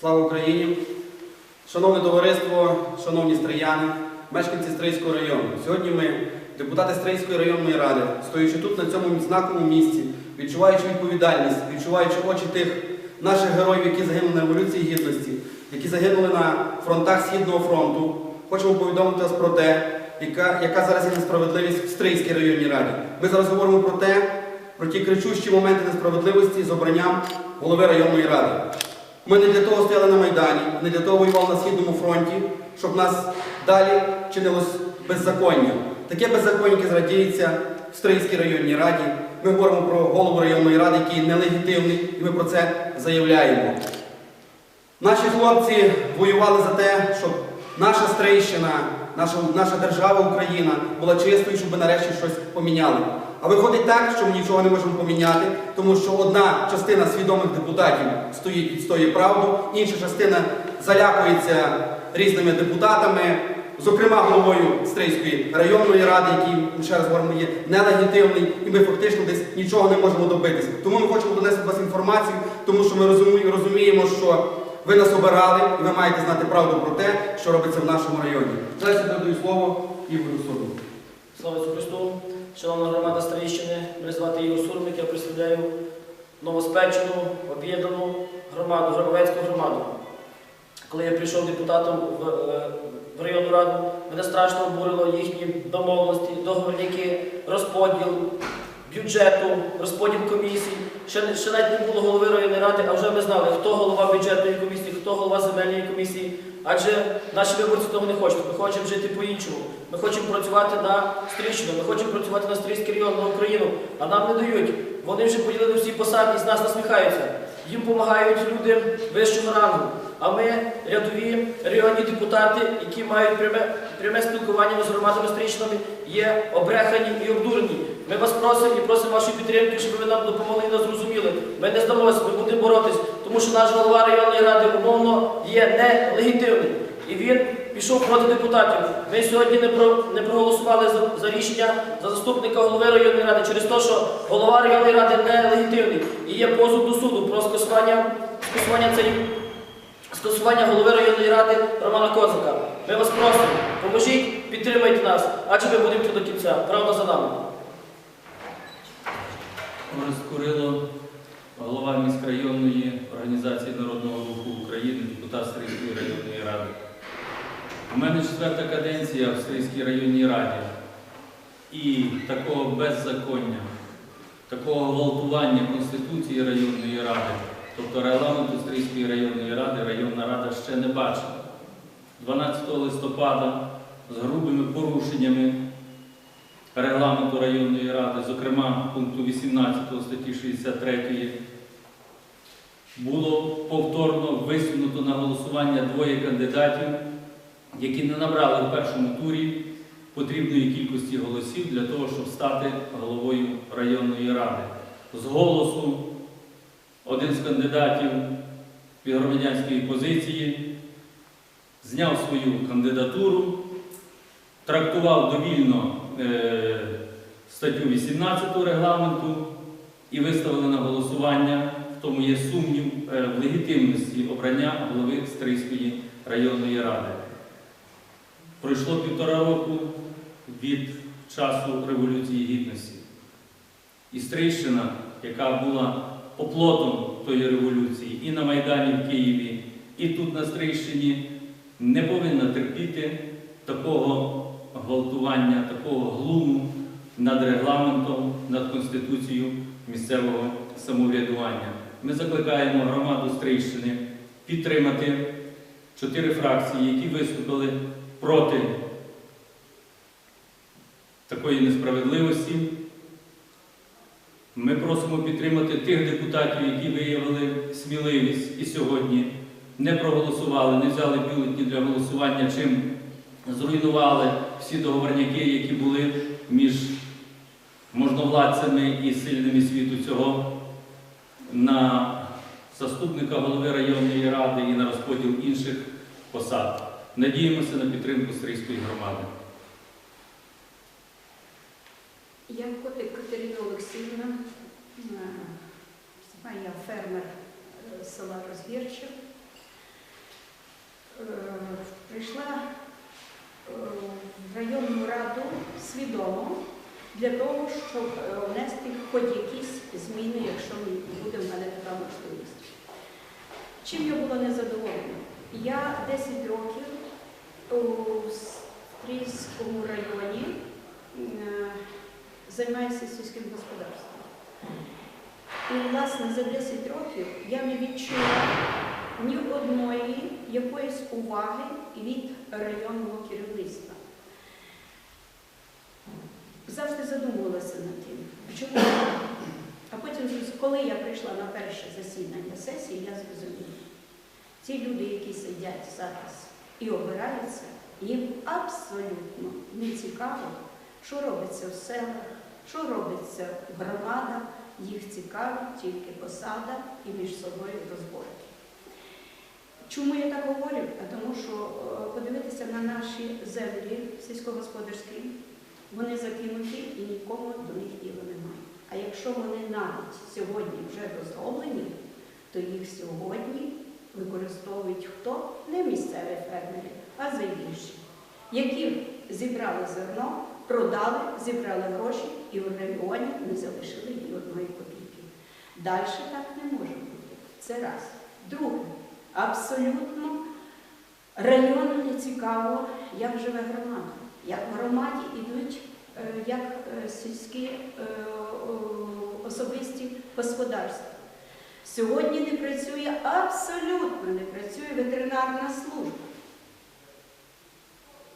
Слава Україні! Шановне товариство, шановні стрияни, мешканці Стрийського району. Сьогодні ми, депутати Стрийської районної ради, стоячи тут на цьому знаковому місці, відчуваючи відповідальність, відчуваючи очі тих наших героїв, які загинули на Революції Гідності, які загинули на фронтах Східного фронту, хочемо повідомити вас про те, яка, яка зараз є несправедливість в Стрийській районній раді. Ми зараз говоримо про те, про ті кричущі моменти несправедливості з обранням голови районної ради. Ми не для того стояли на Майдані, не для того воювали на Східному фронті, щоб нас далі чинилось беззаконня. Таке беззаконня, яке зрадіється в Стрийській районній раді. Ми говоримо про голову районної ради, який нелегітимний, і ми про це заявляємо. Наші хлопці воювали за те, щоб наша Стрийщина, наша, наша держава Україна була чистою, щоб ми нарешті щось поміняли. А виходить так, що ми нічого не можемо поміняти, тому що одна частина свідомих депутатів стоїть відстоює правду, інша частина залякується різними депутатами, зокрема головою Стрийської районної ради, який, ще раз говоримо, є нелегітимний, і ми фактично десь нічого не можемо добитися. Тому ми хочемо донести до вас інформацію, тому що ми розуміємо, що ви нас обирали, і ви маєте знати правду про те, що робиться в нашому районі. Зараз я передаю слово Ігорю Суду. Слава Христу! Шановна громада Старіщини, мене звати Ігор Сурмик, я представляю новоспечену, об'єднану громаду, Гробовецьку громаду. Коли я прийшов депутатом в, е, в районну раду, мене страшно обурило їхні домовленості, договорники, розподіл бюджету, розподіл комісій. Ще, ще навіть не було голови районної ради, а вже ми знали, хто голова бюджетної комісії, хто голова земельної комісії. Адже наші виборці того не хочуть. Ми хочемо жити по-іншому. Ми хочемо працювати на Стрийщину, ми хочемо працювати на Стрийський район, на Україну, а нам не дають. Вони вже поділили всі посади з нас насміхаються. Їм допомагають люди вищого рангу. А ми, рядові районні депутати, які мають пряме, пряме спілкування з громадами Стрийщинами, є обрехані і обдурені. Ми вас просимо і просимо вашої підтримки, щоб ви нам допомогли і нас зрозуміли. Ми не здамося, ми будемо боротись, тому що наш голова районної ради умовно є нелегітимним. І він пішов проти депутатів. Ми сьогодні не, про, не проголосували за, рішення за заступника голови районної ради через те, що голова районної ради нелегітимний. І є позов до суду про скасування, скасування цієї скасування голови районної ради Романа Козака. Ми вас просимо, поможіть, підтримайте нас, адже ми будемо йти до кінця. Правда за нами. Орест Курило, голова міськрайонної організації Народного руху України, депутат Стрийської районної ради. У мене четверта каденція в Стрийській районній раді. І такого беззаконня, такого гвалтування Конституції районної ради, тобто регламенту Стрийської районної ради, районна рада ще не бачила. 12 листопада з грубими порушеннями регламенту районної ради, зокрема пункту 18 статті 63, було повторно висунуто на голосування двоє кандидатів, які не набрали в першому турі потрібної кількості голосів для того, щоб стати головою районної ради. З голосу один з кандидатів від громадянської позиції зняв свою кандидатуру, трактував довільно статтю 18 регламенту і виставили на голосування, в тому є сумнів е, в легітимності обрання голови Стрийської районної ради. Пройшло півтора року від часу Революції Гідності. І Стрийщина, яка була оплотом тої революції і на Майдані в Києві, і тут на Стрийщині, не повинна терпіти такого гвалтування, такого глуму над регламентом, над Конституцією місцевого самоврядування. Ми закликаємо громаду Стрийщини підтримати чотири фракції, які виступили проти такої несправедливості. Ми просимо підтримати тих депутатів, які виявили сміливість і сьогодні не проголосували, не взяли бюлетні для голосування, чим зруйнували всі договорняки, які були між можновладцями і сильними світу цього на заступника голови районної ради і на розподіл інших посад. Надіємося на підтримку Стрийської громади. Я Катерина Олексіївна, е, я фермер е, села Розгірчик. прийшла е, в районну раду свідомо для того, щоб е, внести хоч якісь зміни, якщо буде в мене така можливість. Чим я була незадоволена? Я 10 років у Стрийському районі е, займаюся сільським господарством. І, власне, за 10 років я не відчула ні одної якоїсь уваги від районного керівництва. Завжди задумувалася над тим, чому. А потім, коли я прийшла на перше засідання сесії, я зрозуміла, ці люди, які сидять зараз і обираються, їм абсолютно не цікаво, що робиться в селах, що робиться в громадах, їх цікавить тільки посада і між собою розборки. Чому я так говорю? А тому що е, подивитися на наші землі сільськогосподарські, вони закинуті і нікому до них діла немає. А якщо вони навіть сьогодні вже розроблені, то їх сьогодні використовують хто? Не місцеві фермери, а заїжджі, які зібрали зерно, продали, зібрали гроші і в регіоні не залишили ні одної копійки. Далі так не може бути. Це раз. Друге, абсолютно району не цікаво, як живе громада. Як в громаді йдуть е, як е, сільські е, особисті господарства. Сьогодні не працює абсолютно не працює ветеринарна служба.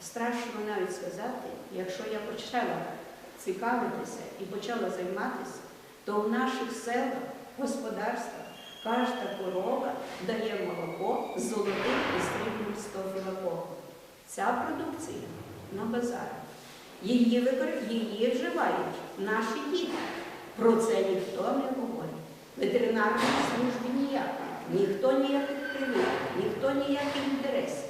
Страшно навіть сказати, якщо я почала цікавитися і почала займатися, то в наших селах, господарствах кожна корова дає молоко золотим і срібним стофілаком. Ця продукція на базарі. Її, її вживають наші діти. Про це ніхто не говорить. Ветеринарної служби ніякої, ніхто ніяких привід, ніхто ніяких інтересів.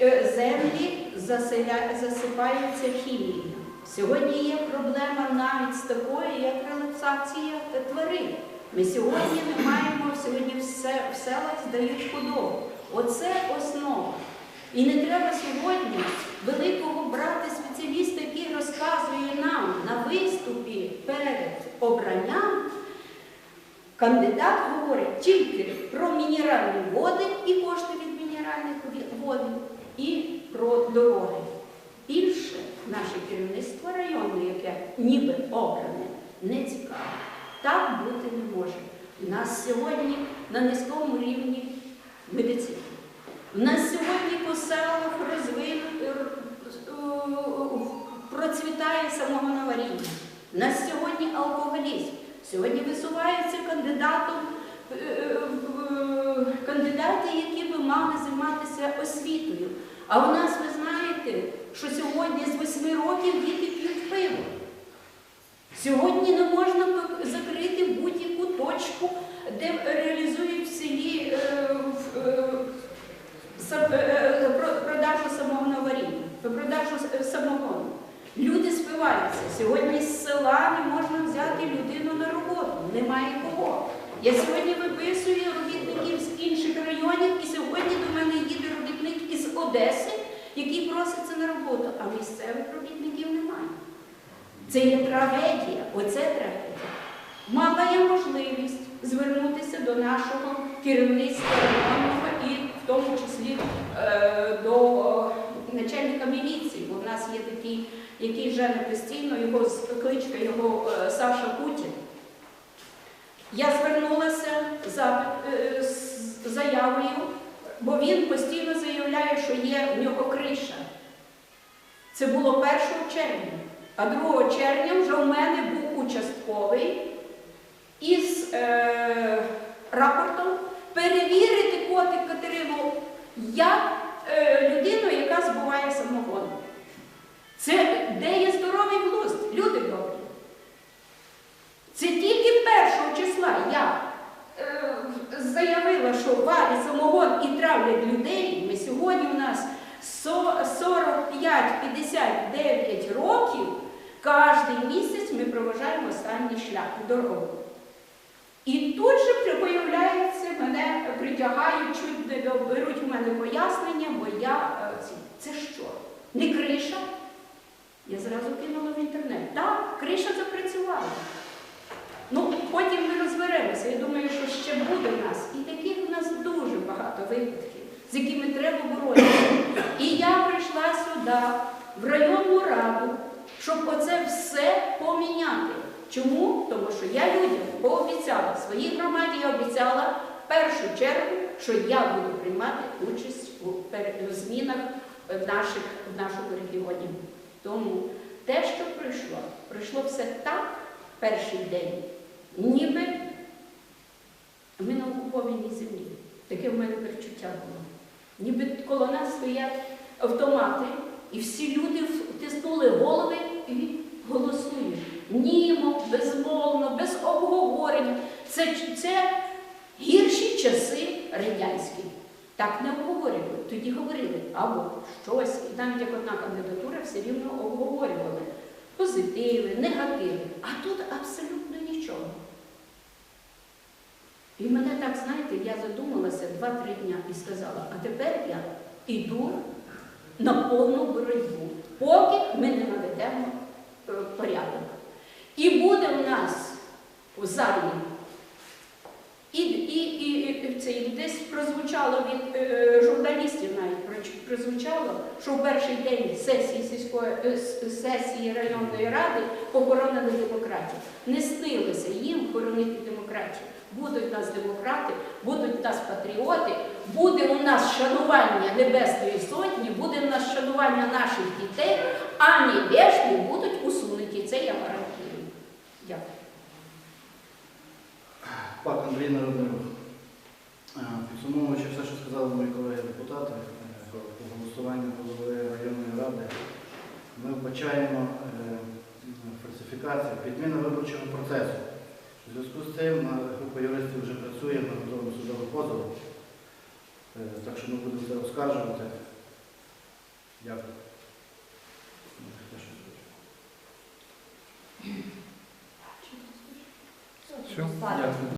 Е, Землі заселя- засипаються хімією. Сьогодні є проблема навіть з такою, як релаксація тварин. Ми сьогодні не маємо, сьогодні все, в селах здають худобу. Оце основа. І не треба сьогодні великого брати спеціаліста, який розказує нам на виступі перед обранням. Кандидат говорить тільки про мінеральні води і кошти від мінеральних ві- вод, і про дороги. Більше наше керівництво району, яке ніби обране, не цікаво. Так бути не може. У нас сьогодні на низькому рівні медицини. У нас сьогодні по селах розвинуто процвітає самогоноваріння. У нас сьогодні алкоголізм. Сьогодні висуваються кандидатом, е, е, е, кандидати, які би мали займатися освітою. А у нас, ви знаєте, що сьогодні з восьми років діти п'ють пиво. Сьогодні не можна закрити будь-яку точку, де реалізують в селі е, е, са- е, е, про- продажу самогоноваріння, продажу с- самогону. Люди спиваються. Сьогодні з села не можна взяти людину на роботу. Немає кого. Я сьогодні виписую робітників з інших районів, і сьогодні до мене їде робітник із Одеси, який проситься на роботу, а місцевих робітників немає. Це є трагедія, оце трагедія. Мала я можливість звернутися до нашого керівництва районного і в тому числі е, до начальника міліції, бо в нас є такий, який жене постійно, його кличка його е, Саша Путін. Я звернулася за е, з заявою, бо він постійно заявляє, що є в нього криша. Це було 1 червня. А 2 червня вже в мене був участковий із е, рапортом перевірити котик Катерину як е, людину, яка збуває самогон. Це де є здоровий глузд, люди добрі. Це тільки 1 числа я е, заявила, що варять самогон і травлять людей. Ми сьогодні у нас 45-59 років. Кожен місяць ми проважаємо останній шлях дорогу. І тут же появляється мене притягають, чуть беруть у мене пояснення, бо я е, це що? Не криша? Я зразу кинула в інтернет. Так, криша запрацювала. Ну, потім ми розберемося. Я думаю, що ще буде в нас. І таких в нас дуже багато випадків, з якими треба боротися. І я прийшла сюди, в районну раду, щоб оце все поміняти. Чому? Тому що я людям пообіцяла, своїй громаді я обіцяла в першу чергу, що я буду приймати участь у змінах наших, нашому регіоні. Тому те, що прийшло, прийшло все так перший день, ніби ми на окупованій землі. Таке в мене перечуття було. Ніби коло нас стоять автомати, і всі люди втиснули голови і голосують. Німо, безмовно, без обговорення. Це, це часи радянські. Так не обговорювали. Тоді говорили або щось, і навіть як одна кандидатура все рівно обговорювали. Позитиви, негативи. А тут абсолютно нічого. І мене так, знаєте, я задумалася два-три дня і сказала, а тепер я йду на повну боротьбу, поки ми не наведемо е, порядок. І буде в нас у залі. І, і, і, і це десь прозвучало від е, журналістів навіть прозвучало, що в перший день сесії сільської е, сесії районної ради похоронили демократію. Не снилося їм хоронити демократію. Будуть нас демократи, будуть нас патріоти, буде у нас шанування Небесної Сотні, буде у нас шанування наших дітей, а невежні будуть усунуті. Це я гарантую. Дякую. Пак Народний Рух. Підсумовуючи все, що сказали мої колеги депутати е, про голосування голови районної ради, ми вбачаємо е, фальсифікацію, підміна виборчого процесу. У зв'язку з цим е, група юристів вже працює над готовим судовим позовом, Е, так що ми будемо це оскаржувати. Дякую. Все. Дякую.